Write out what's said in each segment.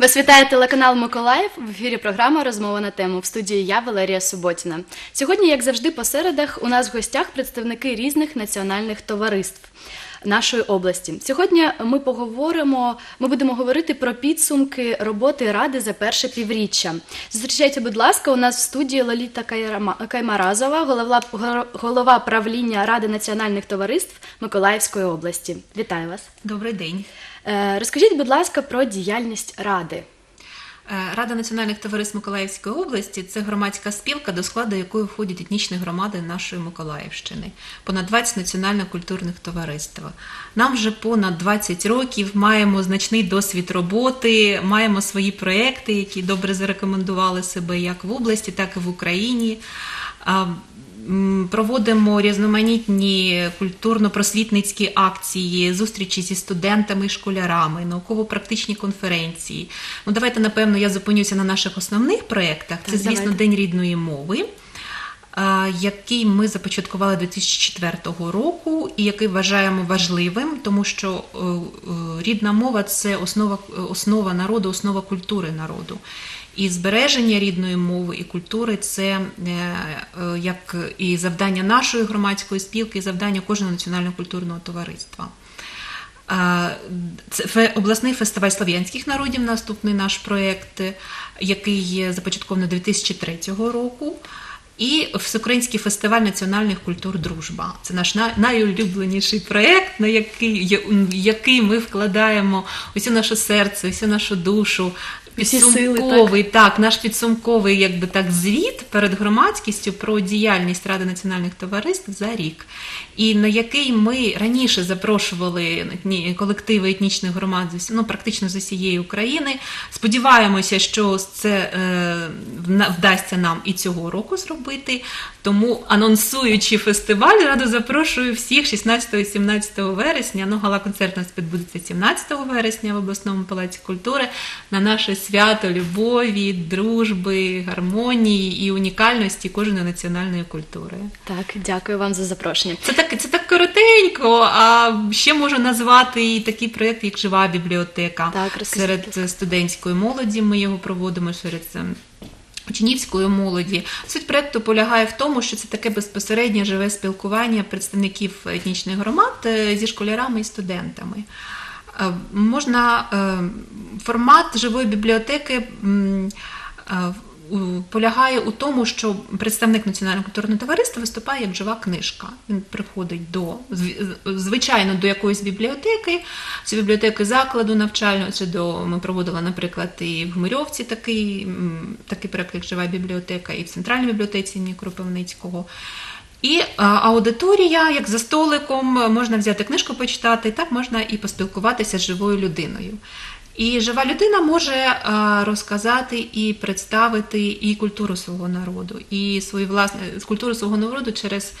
Вас вітає телеканал Миколаїв. В ефірі програма Розмова на тему в студії я Валерія Суботіна. Сьогодні, як завжди, по середах у нас в гостях представники різних національних товариств нашої області. Сьогодні ми поговоримо. Ми будемо говорити про підсумки роботи ради за перше півріччя. Зустрічайте, будь ласка, у нас в студії Лоліта Каймаразова, голова, голова правління Ради національних товариств Миколаївської області. Вітаю вас. Добрий день. Е, Розкажіть, будь ласка, про діяльність ради. Е, Рада національних товариств Миколаївської області це громадська спілка, до складу якої входять етнічні громади нашої Миколаївщини, понад 20 національно-культурних товариств. Нам вже понад 20 років маємо значний досвід роботи, маємо свої проекти, які добре зарекомендували себе як в області, так і в Україні. Проводимо різноманітні культурно-просвітницькі акції, зустрічі зі студентами і школярами, науково-практичні конференції. Ну, давайте, напевно, я зупинюся на наших основних проєктах. Це, Так, звісно, давайте. День рідної мови, який ми започаткували 2004 року, і який вважаємо важливим, тому що е, е, рідна мова це основа, основа народу, основа культури народу. І збереження рідної мови і культури це е, як і завдання нашої громадської спілки, і завдання кожного національно-культурного товариства. Це обласний фестиваль слов'янських народів, наступний наш проєкт, який започаткований 2003 року. І Всеукраїнський фестиваль національних культур Дружба. Це наш найулюбленіший проєкт, на який, який ми вкладаємо усю наше серце, всю нашу душу. Сили, так? Так, наш підсумковий якби так, звіт перед громадськістю про діяльність Ради національних товариств за рік, і на який ми раніше запрошували колективи етнічних громад ну, практично з усієї України. Сподіваємося, що це е, вдасться нам і цього року зробити. Тому, анонсуючи фестиваль, радо запрошую всіх 16-17 вересня. Ну, гала-концерт у нас відбудеться 17 вересня в обласному палаці культури на наше свято любові, дружби, гармонії і унікальності кожної національної культури. Так, дякую вам за запрошення. Це так, це так коротенько. А ще можу назвати і такий проєкт, як жива бібліотека. Так, серед студентської молоді. Ми його проводимо серед ем, учнівської молоді. Суть проєкту полягає в тому, що це таке безпосереднє живе спілкування представників етнічних громад е, зі школярами і студентами. Е, Можна е, формат живої бібліотеки. е, полягає у тому, що представник національного культурного товариства виступає як жива книжка. Він приходить до звичайно до якоїсь бібліотеки, чи бібліотеки закладу навчального, чи до ми проводили, наприклад, і в Гмирьовці такий, такий проект, як жива бібліотека, і в центральній бібліотеці імені Кропивницького. І аудиторія, як за столиком, можна взяти книжку почитати, так можна і поспілкуватися з живою людиною. І жива людина може розказати і представити і культуру свого народу, і свою власне культуру свого народу через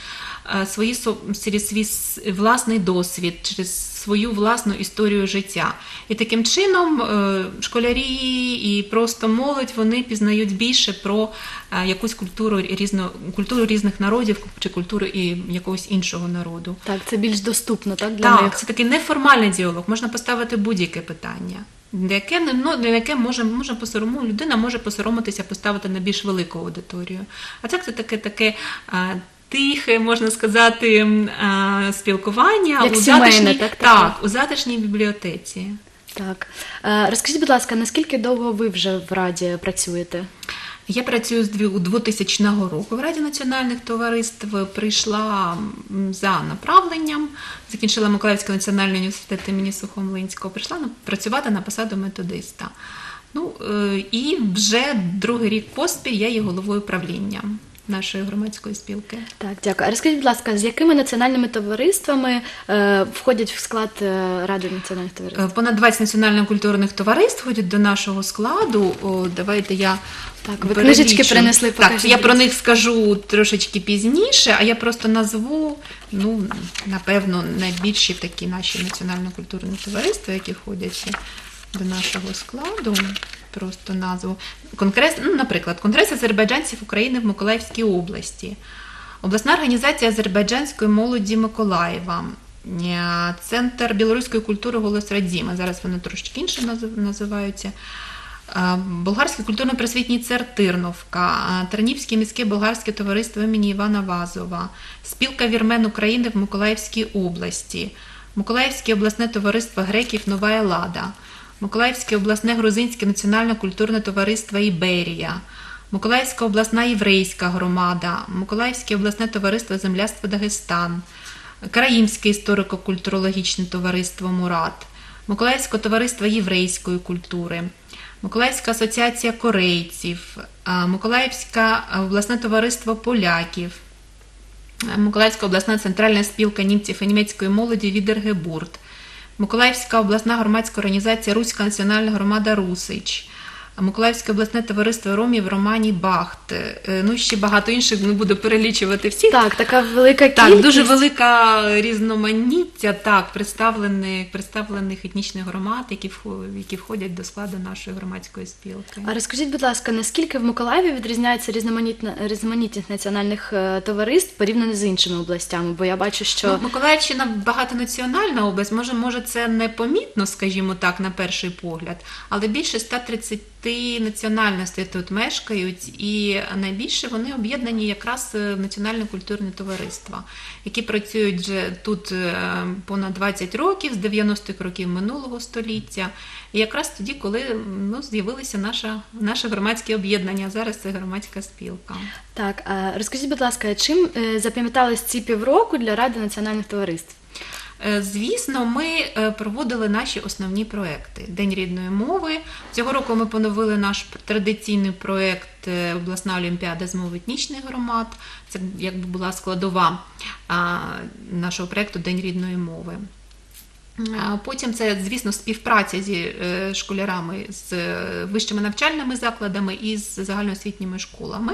свої со- через свій власний досвід, через свою власну історію життя. І таким чином е, школярі і просто молодь вони пізнають більше про е, якусь культуру різно, культуру різних народів чи культуру і якогось іншого народу. Так, це більш доступно, так, для Так, них. це такий неформальний діалог, можна поставити будь-яке питання. Для яке, ну, для яке може, може посорому, людина може посоромитися поставити на більш велику аудиторію. А так це таке таке а, тихе, можна сказати, спілкування Як у сімейне, затишній, так, таке? так, у затишній бібліотеці. Так. Е, Розкажіть, будь ласка, наскільки довго ви вже в Раді працюєте? Я працюю з 2000 року в Раді національних товариств. Прийшла за направленням, закінчила Миколаївський національний університет імені Сухомлинського. Прийшла працювати на посаду методиста. Ну е, і вже другий рік поспіль я є головою правління нашої громадської спілки. Так, дякую. А розкажіть, будь ласка, з якими національними товариствами е, входять в склад е, Ради національних товариств? Е, Понад 20 національно-культурних товариств входять до нашого складу. О, давайте я Так, ви перелічу. книжечки принесли, Так, я про них скажу трошечки пізніше, а я просто назву, ну, напевно, найбільші такі наші національно-культурні товариства, які входять до нашого складу. Просто назву. Конгрес, ну, наприклад, Конгрес азербайджанців України в Миколаївській області. Обласна організація азербайджанської молоді Миколаєва, е, Центр білоруської культури Голос Радіма. Зараз вони трошечки інше називаються. Е, Болгарський культурно-просвітній центр Тирновка, е, Тернівське міське болгарське товариство імені Івана Вазова, Спілка вірмен України в Миколаївській області, Миколаївське обласне товариство греків Нова Елада, Миколаївське обласне грузинське національне культурне товариство Іберія, Миколаївська обласна єврейська громада, Миколаївське обласне товариство Земляство Дагестан, Караїмське історико-культурологічне товариство Мурат, Миколаївське товариство єврейської культури, Миколаївська асоціація корейців, Миколаївське обласне товариство поляків, Миколаївська обласна центральна спілка німців і німецької молоді Відергебурт, Миколаївська обласна громадська організація Руська національна громада Русич. Миколаївське обласне товариство Ромів Романі Бахт. Е, Ну, ще багато інших не буду перелічувати всіх. Так, така велика кількість. Так, дуже велика різноманіття так, представлених, представлених етнічних громад, які, які входять до складу нашої громадської спілки. А розкажіть, будь ласка, наскільки в Миколаєві відрізняється різноманітна різноманітність національних е, товариств порівняно з іншими областями? Бо я бачу, що Ну, Миколаївщина багатонаціональна область, може, може це непомітно, скажімо так, на перший погляд, але більше 130 національностей тут мешкають, і найбільше вони об'єднані якраз е, національне культурне товариство, які працюють вже тут е, понад 20 років, з 90-х років минулого століття. І якраз тоді, коли ну, з'явилося наше, наше громадське об'єднання, зараз це громадська спілка. так, розкажіть, будь ласка, чим е, запам'ятались ці півроку для Ради національних товариств? Е, Звісно, ми е, проводили наші основні проекти. День рідної мови. Цього року ми поновили наш традиційний проект е, Обласна олімпіада з мови етнічних громад. Це якби була складова нашого проекту День рідної мови. Потім це, звісно, співпраця зі школярами з вищими навчальними закладами і з загальноосвітніми школами.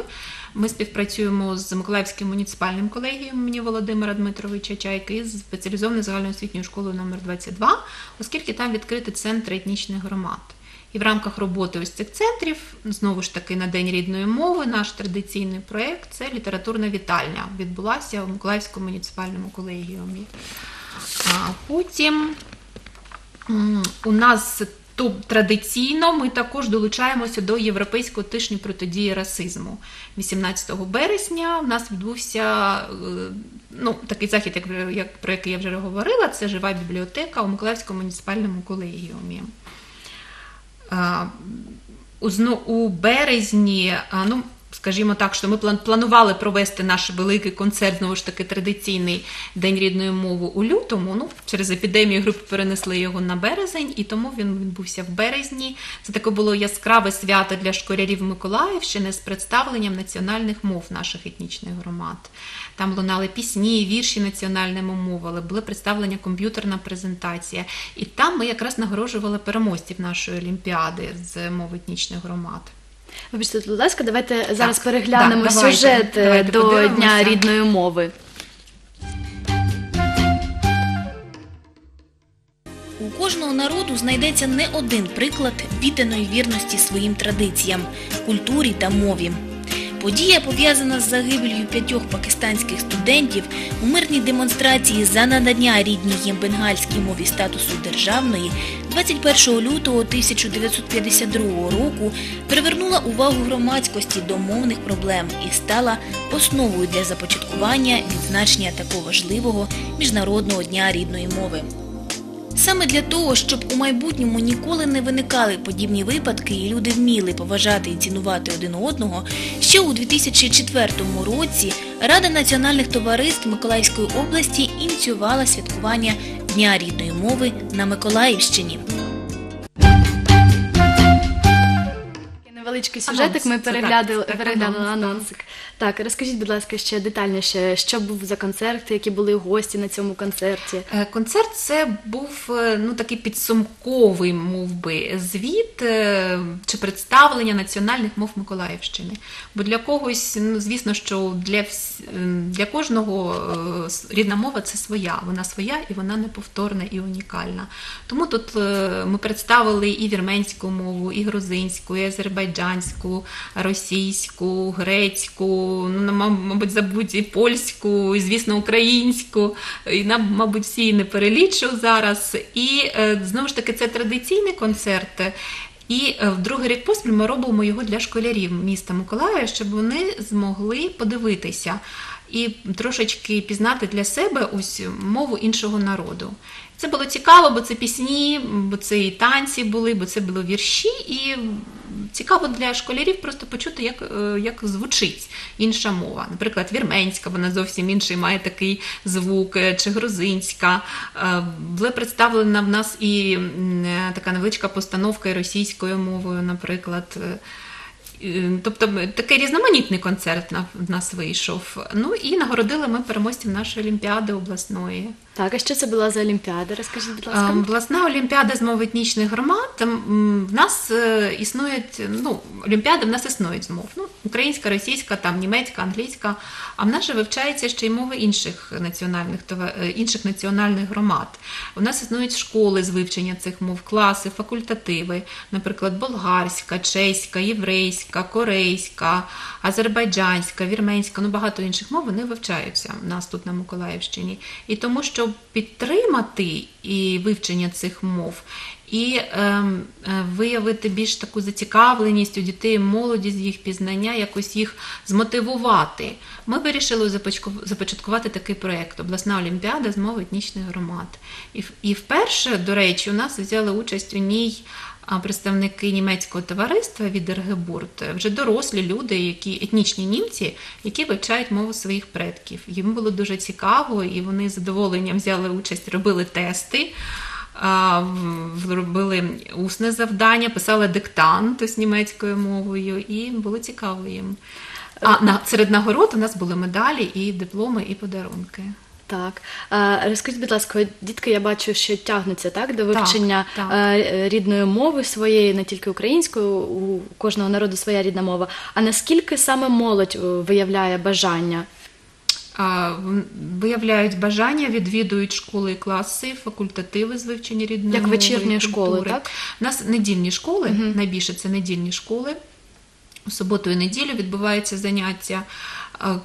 Ми співпрацюємо з Миколаївським муніципальним колегієм імені Володимира Дмитровича Чайки і з спеціалізованою загальноосвітньою школою номер 22 оскільки там відкритий центр етнічних громад. І в рамках роботи ось цих центрів, знову ж таки, на День рідної мови, наш традиційний проєкт це літературна вітальня. Відбулася в Миколаївському муніципальному колегіумі. Потім у нас то традиційно ми також долучаємося до Європейського тижня протидії расизму. 18 березня у нас відбувся е, ну, такий захід, як, як, про який я вже говорила, це жива бібліотека у Миколаївському муніципальному колегіумі. У, березні, ну, скажімо так, що ми план- планували провести наш великий концерт, знову ж таки, традиційний День рідної мови у лютому. Ну, через епідемію групи перенесли його на березень, і тому він відбувся в березні. Це таке було яскраве свято для школярів Миколаївщини з представленням національних мов наших етнічних громад. Там лунали пісні, вірші національними мовами, були представлення комп'ютерна презентація. І там ми якраз нагороджували переможців нашої олімпіади з мов етнічних громад. Вибачте, будь ласка, давайте зараз Так, переглянемо так, давайте, сюжет е, давайте до подивимося. Дня рідної мови. У кожного народу знайдеться не один приклад відданої вірності своїм традиціям, культурі та мові. Подія, пов'язана з загибелью п'ятьох пакистанських студентів у мирній демонстрації за надання рідній їм бенгальській мові статусу державної 21 лютого 1952 року привернула увагу громадськості до мовних проблем і стала основою для започаткування відзначення такого важливого міжнародного дня рідної мови. Саме для того, щоб у майбутньому ніколи не виникали подібні випадки і люди вміли поважати і цінувати один одного, ще у 2004 році Рада національних товариств Миколаївської області ініціювала святкування Дня рідної мови на Миколаївщині. Невеличкий сюжетик, ми переглядали, переглянули анонсик. Так, розкажіть, будь ласка, ще детальніше, що був за концерт, які були гості на цьому концерті. Е, Концерт це був е, ну такий підсумковий, мов би, звіт е, чи представлення національних мов Миколаївщини. Бо для когось, ну звісно, що для вс- для кожного рідна мова це своя. Вона своя і вона неповторна і унікальна. Тому тут ми представили і вірменську мову, і грузинську, і азербайджанську, російську, грецьку, мабуть, забудь і польську, і, звісно, українську. І нам, мабуть, всі не перелічу зараз. І е, знову ж таки, це традиційний концерт. І е, в другий рік поспіль ми робимо його для школярів міста Миколаєва, щоб вони змогли подивитися і трошечки пізнати для себе ось мову іншого народу. Це було цікаво, бо це пісні, бо це і танці були, бо це були вірші, і цікаво для школярів просто почути, як, е, як звучить інша мова. Наприклад, вірменська, вона зовсім інший має такий звук, е, чи грузинська. Е, Була представлена в нас і така невеличка постановка російською мовою, наприклад. Тобто такий різноманітний концерт в нас вийшов. Ну і нагородили ми переможців нашої олімпіади обласної. Так, а що це була за олімпіада? Розкажіть, будь ласка. Ем, Обласна олімпіада з мов етнічних громад. В нас е, існують, ну, олімпіади в нас існують з мов. Ну, українська, російська, там, німецька, англійська. А в нас же вивчається ще й мови інших національних, е, інших національних громад. У нас існують школи з вивчення цих мов, класи, факультативи, наприклад, болгарська, чеська, єврейська, корейська, азербайджанська, вірменська, ну багато інших мов вони вивчаються у нас тут на Миколаївщині. І тому, щоб підтримати і вивчення цих мов. І ем, е, виявити більш таку зацікавленість у дітей, і молоді з їх пізнання, якось їх змотивувати. Ми вирішили започаткувати такий проєкт Обласна олімпіада з мови етнічних громад. І, і вперше, до речі, у нас взяли участь у ній представники німецького товариства від Ергебурт, вже дорослі люди, які етнічні німці, які вивчають мову своїх предків. Їм було дуже цікаво, і вони з задоволенням взяли участь, робили тести. Робили усне завдання, писали диктант з німецькою мовою, і було цікаво їм. А на, серед нагород у нас були медалі, і дипломи, і подарунки. Так. А, розкажіть, будь ласка, дітки, я бачу, що тягнуться так, до вивчення так. е, рідної мови своєї, не тільки української, у кожного народу своя рідна мова. А наскільки саме молодь е, виявляє бажання? Виявляють бажання, відвідують школи і класи, факультативи з вивчення рідної Як мови, вечірні школи, так? У нас недільні школи, найбільше це недільні школи. У суботу і неділю відбуваються заняття.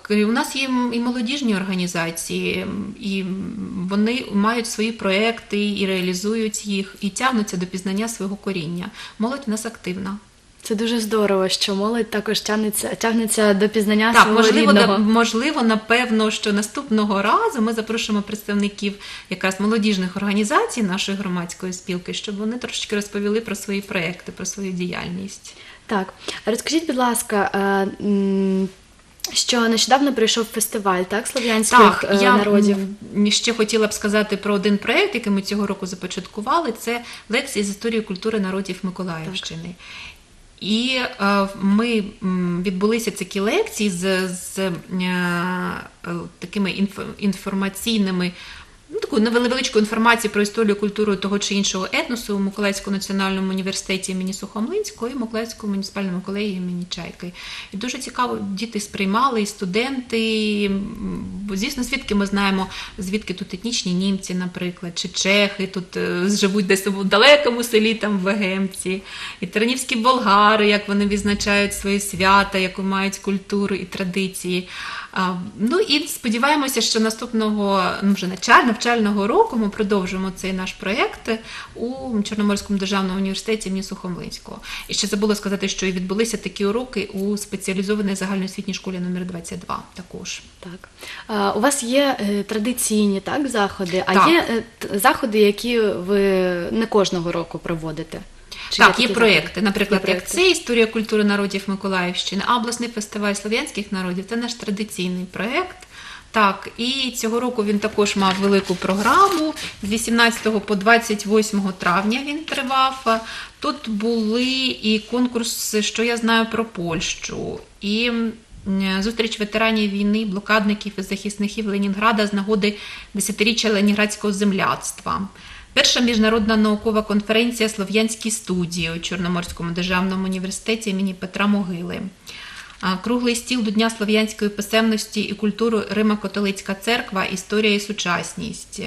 У нас є і молодіжні організації, і вони мають свої проекти і реалізують їх, і тягнуться до пізнання свого коріння. Молодь у нас активна. Це дуже здорово, що молодь також тягнеться, тягнеться до пізнання Так, свого можливо, рідного. да- можливо, напевно, що наступного разу ми запрошуємо представників якраз молодіжних організацій нашої громадської спілки, щоб вони трошечки розповіли про свої проекти, про свою діяльність. Так, розкажіть, будь ласка, е, що нещодавно прийшов фестиваль так, слов'янських так, я народів. м, ще хотіла б сказати про один проект, який ми цього року започаткували. Це лекції з історії культури народів Миколаївщини. І е, ми відбулися такі лекції з, з е, е, такими інфо, інформаційними. Ну, таку невеличку інформацію про історію культуру того чи іншого етносу у Миколаївському національному університеті імені Сухомлинського і Миколаївському муніципальному колегії імені Чайки. І дуже цікаво, діти сприймали, і студенти. і, звісно, звідки ми знаємо, звідки тут етнічні німці, наприклад, чи чехи тут е, живуть десь у далекому селі, там в Вегемці, і тернівські болгари, як вони відзначають свої свята, яку мають культуру і традиції. Ну і сподіваємося, що наступного ну, вже навчального року ми продовжимо цей наш проєкт у Чорноморському державному університеті імені Сухомлинського. І ще забула сказати, що і відбулися такі уроки у спеціалізованій загальноосвітній школі номер 22 також. Так. А, у вас є е, традиційні так, заходи, а Так. є е, заходи, які ви не кожного року проводите. Чи так, є проєкти. Наприклад, Є як проєкти. це історія культури народів Миколаївщини, а обласний фестиваль слов'янських народів це наш традиційний проєкт. Так, і цього року він також мав велику програму. З 18 по 28 травня він тривав. Тут були і конкурси, що я знаю про Польщу, і зустріч ветеранів війни, блокадників і захисників Ленінграда з нагоди десятиріччя ленінградського земляцтва. Перша міжнародна наукова конференція Слов'янські студії у Чорноморському державному університеті імені Петра Могили. Круглий стіл до Дня слов'янської писемності і культури Рима-католицька церква, історія і сучасність.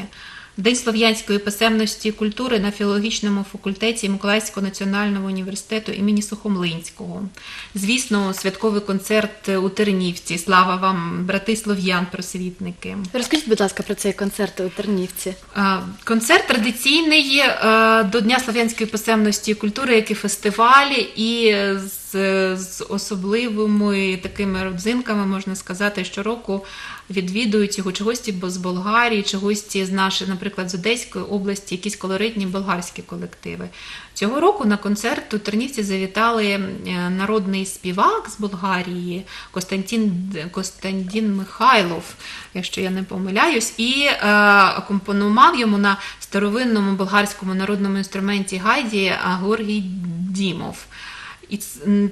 День слов'янської писемності і культури на філологічному факультеті Миколаївського національного університету імені Сухомлинського. Звісно, святковий концерт у Тернівці. Слава вам, брати слов'ян, просвітники. Розкажіть, будь ласка, про цей концерт у Тернівці. Концерт традиційний е, до Дня слов'янської писемності і культури, як і фестивалі, і з, з особливими такими родзинками можна сказати, щороку відвідують його чи гості з Болгарії, чи гості з нашої, наприклад, з Одеської області, якісь колоритні болгарські колективи. Цього року на концерт у Тернівці завітали е, народний співак з Болгарії Костянтин, Костянтин Михайлов, якщо я не помиляюсь, і е, акомпонував йому на старовинному болгарському народному інструменті гайді Георгій Дімов. І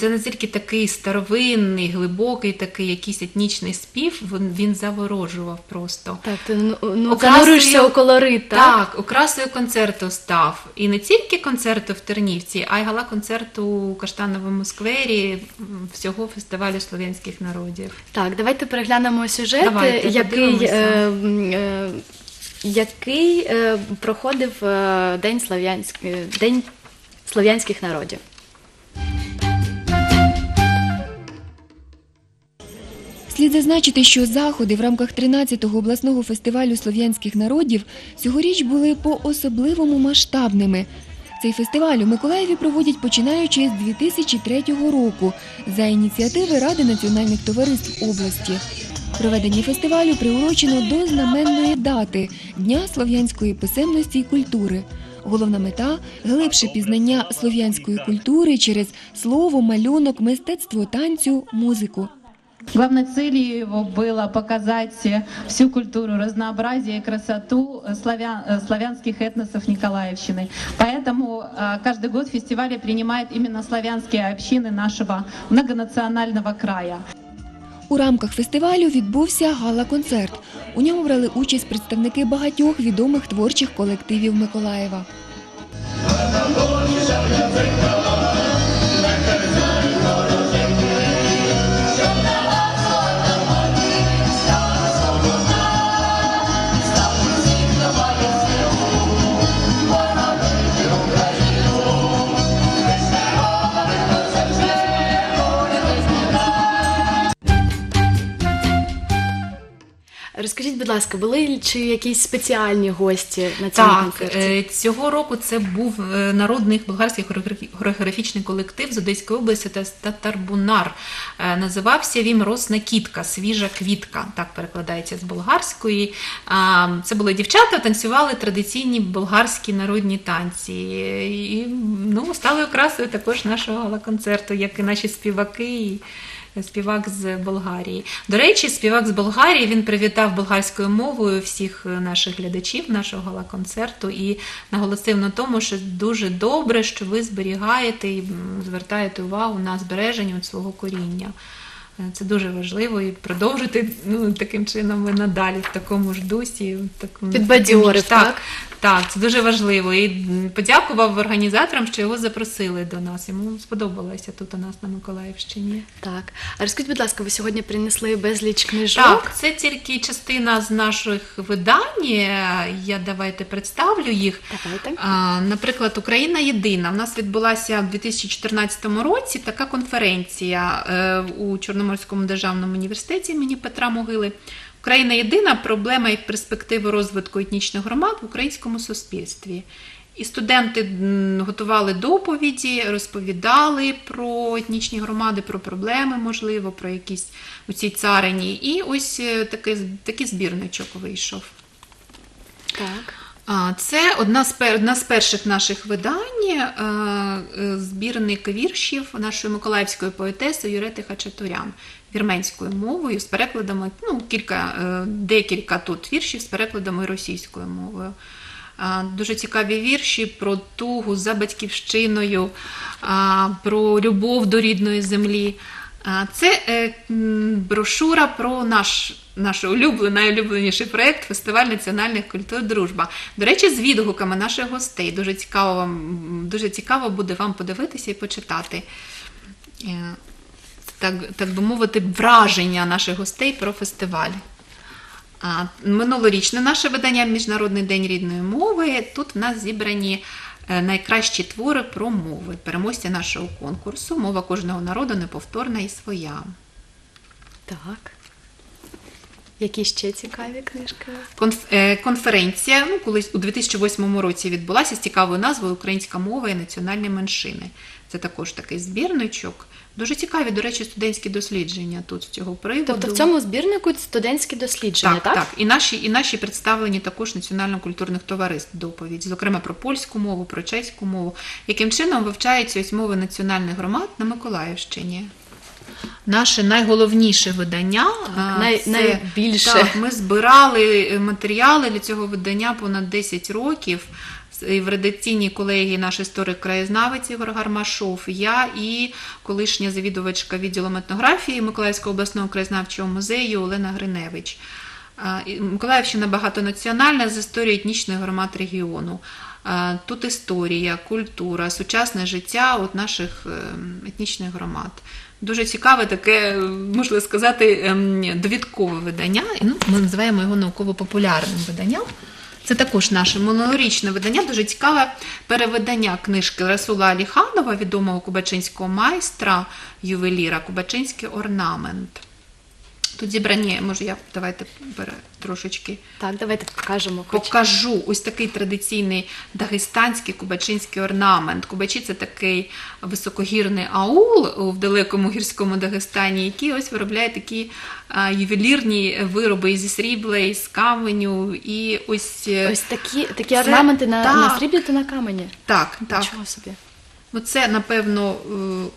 це настільки такий старовинний, глибокий, такий якийсь етнічний спів, він, він заворожував просто. Так, ти ну, ну, зануришся у колорит, так? Так, окрасою концерту став. І не тільки концерту в Тернівці, а й гала концерту у Каштановому сквері всього фестивалю слов'янських народів. Так, давайте переглянемо сюжет, Давайте, який, е, е, який е, проходив е, День, Слов'янськ... е, День слов'янських народів. Слід зазначити, що заходи в рамках 13-го обласного фестивалю слов'янських народів цьогоріч були по-особливому масштабними. Цей фестиваль у Миколаєві проводять починаючи з 2003 року за ініціативи Ради національних товариств області. Проведення фестивалю приурочено до знаменної дати Дня слов'янської писемності і культури. Головна мета глибше пізнання слов'янської культури через слово, малюнок, мистецтво танцю, музику. Главной целью его было показать э, всю культуру, разнообразие и красоту э, славян- э, славянских этносов Николаевщины. Поэтому э, каждый год в фестивале принимает именно славянские общины нашего многонационального края. У рамках фестивалю відбувся гала-концерт. У ньому брали участь представники багатьох відомих творчих колективів Миколаєва. Будь ласка, були чи якісь спеціальні гості на цьому Так, концерті? е, цього року це був е, народний болгарський хореографічний колектив з Одеської області та Татарбунар. Е, Називався він Росна кітка, свіжа квітка. Так перекладається з болгарської. Це були дівчата, танцювали традиційні болгарські народні танці. І ну, стали окрасою також нашого гала-концерту, як і наші співаки. Співак з Болгарії. До речі, співак з Болгарії він привітав болгарською мовою всіх е, наших глядачів нашого гала-концерту і наголосив на тому, що дуже добре, що ви зберігаєте і звертаєте увагу на збереження свого коріння. Е, Це дуже важливо і продовжити ну, таким чином і надалі в такому ж дусі. в Такому, Підбадьорив, же- так? так, це дуже важливо. І подякував організаторам, що його запросили до нас. Йому сподобалося тут у нас на Миколаївщині. Так. А розкажіть, будь ласка, ви сьогодні принесли безліч книжок. Так, це тільки частина з наших видань. Я давайте представлю їх. Давайте. А, Наприклад, Україна єдина. У нас відбулася в 2014 році така конференція е, у Чорноморському державному університеті імені Петра Могили. Україна єдина проблема і перспективи розвитку етнічних громад в українському суспільстві. І студенти готували доповіді, розповідали про етнічні громади, про проблеми, можливо, про якісь у цій царині. І ось е, такий, такий збірничок вийшов. Так. Це одна з, одна з перших наших видань, е, е, збірник віршів нашої миколаївської поетеси Юрети Хачатурян вірменською мовою з перекладами, ну, кілька, е, декілька тут віршів з перекладами російською мовою. Дуже цікаві вірші про тугу за батьківщиною, про любов до рідної землі. Це брошура про наш, наш улюблений, найулюбленіший проєкт Фестиваль національних культур Дружба. До речі, з відгуками наших гостей. Дуже цікаво, вам- дуже цікаво буде вам подивитися і почитати. Е, Так, так би мовити, враження наших гостей про фестиваль. А, минулорічне наше видання Міжнародний день рідної мови. Тут в нас зібрані е, найкращі твори про мови, переможці нашого конкурсу. Мова кожного народу неповторна і своя. Так. Які ще цікаві книжки? Конф- е, Конференція ну, колись у 2008 році відбулася з цікавою назвою Українська мова і національні меншини. Це також такий збірничок. Дуже цікаві, до речі, студентські дослідження тут з цього приводу. Тобто в цьому збірнику студентські дослідження, так, так? так. І наші, і наші представлені також національно-культурних товариств доповідь, зокрема про польську мову, про чеську мову, яким чином вивчаються ось мови національних громад на Миколаївщині. Наше найголовніше видання. а, най- найбільше. Так, ми збирали матеріали для цього видання понад 10 років. І В редакційній колегії наш історик краєзнавець Ігор Гармашов, я і колишня завідувачка відділу етнографії Миколаївського обласного краєзнавчого музею Олена Гриневич. Миколаївщина багатонаціональна з історією етнічних громад регіону. Тут історія, культура, сучасне життя от наших ем, етнічних громад. Дуже цікаве таке, можна сказати, ем, довідкове видання. Ну, ми називаємо його науково-популярним виданням. Це також наше минулорічне видання, дуже цікаве перевидання книжки Расула Аліханова, відомого кубачинського майстра, ювеліра, Кубачинський орнамент. Тут зібрані, може, я давайте трошечки Так, давайте покажемо. Хоч. покажу ось такий традиційний дагестанський кубачинський орнамент. Кубачі це такий високогірний аул в далекому гірському Дагестані, який ось виробляє такі ювелірні вироби зі срібла, із каменю. І ось, е, Ось такі, такі Це- орнаменти на, так. на сріблі та на камені. так, так. Нічого собі. Ну, це, напевно, е,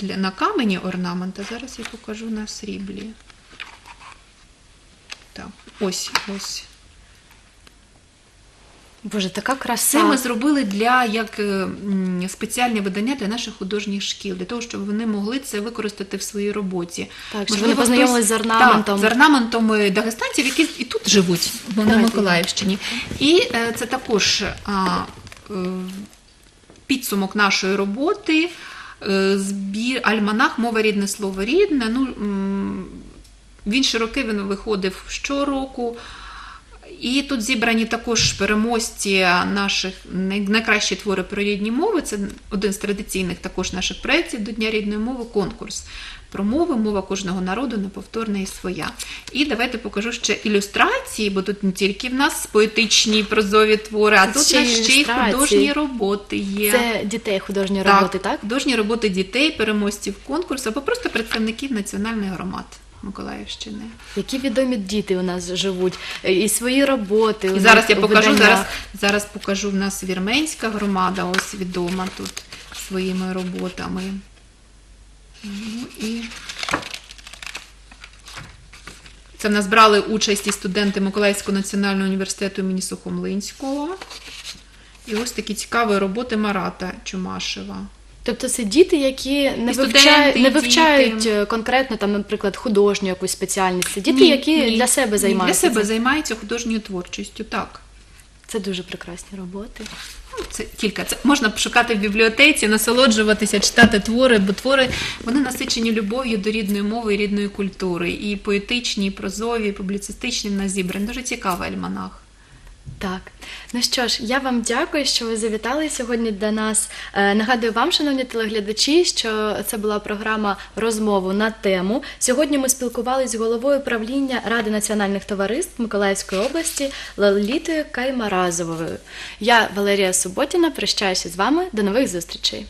для, на камені орнамент, а зараз я покажу на сріблі. Ось, ось. Боже, така краса. Це ми зробили для як е, спеціальне видання для наших художніх шкіл, для того, щоб вони могли це використати в своїй роботі. Так, щоб вони познайомились хтось- з орнаментом. Так, з орнаментом дагестанців, які і тут живуть, на Миколаївщині. І е, це також а, е, підсумок нашої роботи. Збір альманах, мова рідне, слово рідне. Ну, в інші роки він виходив щороку. І тут зібрані також переможці наших найкращі твори про рідні мови. Це один з традиційних також наших проєктів до Дня рідної мови конкурс. Про мови, мова кожного народу неповторна і своя. І давайте покажу ще ілюстрації, бо тут не тільки в нас поетичні прозові твори, а тут ще нас ще й художні роботи є. Це дітей художньої роботи, так? Художні роботи дітей, переможців конкурсу або просто представників національних громад Миколаївщини. Які відомі діти у нас живуть, е, і свої роботи. І зараз я покажу, зараз, зараз покажу в нас вірменська громада, ось відома тут своїми роботами. Ну, і... Це в нас брали участь і студенти Миколаївського національного університету імені Сухомлинського. І ось такі цікаві роботи Марата Чумашева. Тобто це діти, які не І вивчають, не вивчають діти. е, конкретно там, наприклад, художню якусь спеціальність. Це діти, Ні, які ні. для себе Ні, займаються. Для себе займаються художньою творчістю, так. Це дуже прекрасні роботи. Ну, Це тільки це можна пошукати в бібліотеці, насолоджуватися, читати твори, бо твори вони насичені любов'ю до рідної мови і рідної культури. І поетичні, і прозові, і публіцистичні в нас зібрані. Дуже цікавий альманах. Так, ну що ж, я вам дякую, що ви завітали сьогодні до нас. Е, Нагадую вам, шановні телеглядачі, що це була програма розмову на тему. Сьогодні ми спілкувалися з головою правління Ради національних товариств Миколаївської області Лолітою Каймаразовою. Я Валерія Суботіна. Прощаюся з вами. До нових зустрічей.